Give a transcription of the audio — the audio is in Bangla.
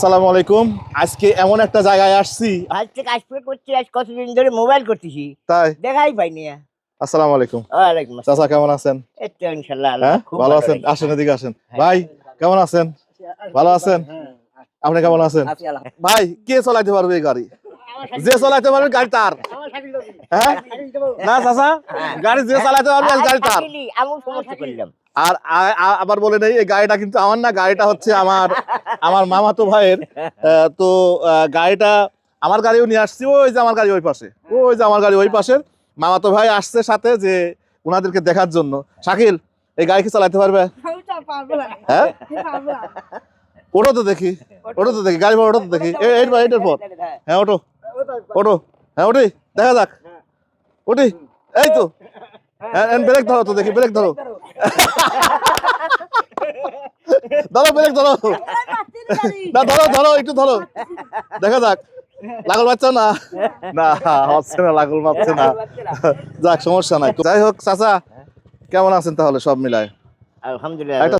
আসসালামু আলাইকুম। আজকে এমন একটা জায়গায় আসছি। আজ থেকে করছি আজ কতদিন ধরে মোবাইল করতেছি। তাই? দেখাই পাইনি আসসালামু আলাইকুম। ওয়ালাইকুম চাচা কেমন আছেন? এই তো ইনশাল্লাহ আল্লাহ হ্যাঁ? ভালো আছেন? আসেন এদিকে আসেন। ভাই কেমন আছেন? ভালো আছেন? আপনি কেমন আছেন? ভাই কে চালাইতে পারবে এই গাড়ি? যে চালাইতে পারবে গাড়ি তার। হ্যাঁ? না চাচা গাড়ি যে চালাইতে পারবে আর গাড়ি তার। আবার বলে নেই এই গাড়িটা কিন্তু আমার না গাড়িটা হচ্ছে আমার আমার মামাতো ভাইয়ের। তো গাড়িটা আমার গাড়িও নিয়ে আসছি ওই যে আমার গাড়ি ওই পাশে ওই যে আমার গাড়ি ওই পাশের। মামাতো ভাই আসছে সাথে যে ওনাদেরকে দেখার জন্য। শাকিল এই গাড়ি কি চালাতে পারবে? হ্যাঁ? ওটো তো দেখি ওটো তো দেখি গাড়ি ভাড়া ওটো তো দেখি। এই- এইট পর এইটের পর। হ্যাঁ ওটো। ওটো হ্যাঁ ওটি দেখা যাক। ওটি এই তো। হ্যাঁ ব্রেক ধরো তো দেখি ব্রেক ধরো। ধরো ব্রেক ধরো। না ধরো ধরো একটু ধরো। দেখা যাক। লাগল পাচ্ছ না? না হচ্ছে না লাগল পাচ্ছে না। যাক সমস্যা নাই। যাই হোক চাচা কেমন আছেন তাহলে সব মিলায়? আলহামদুলিল্লাহ।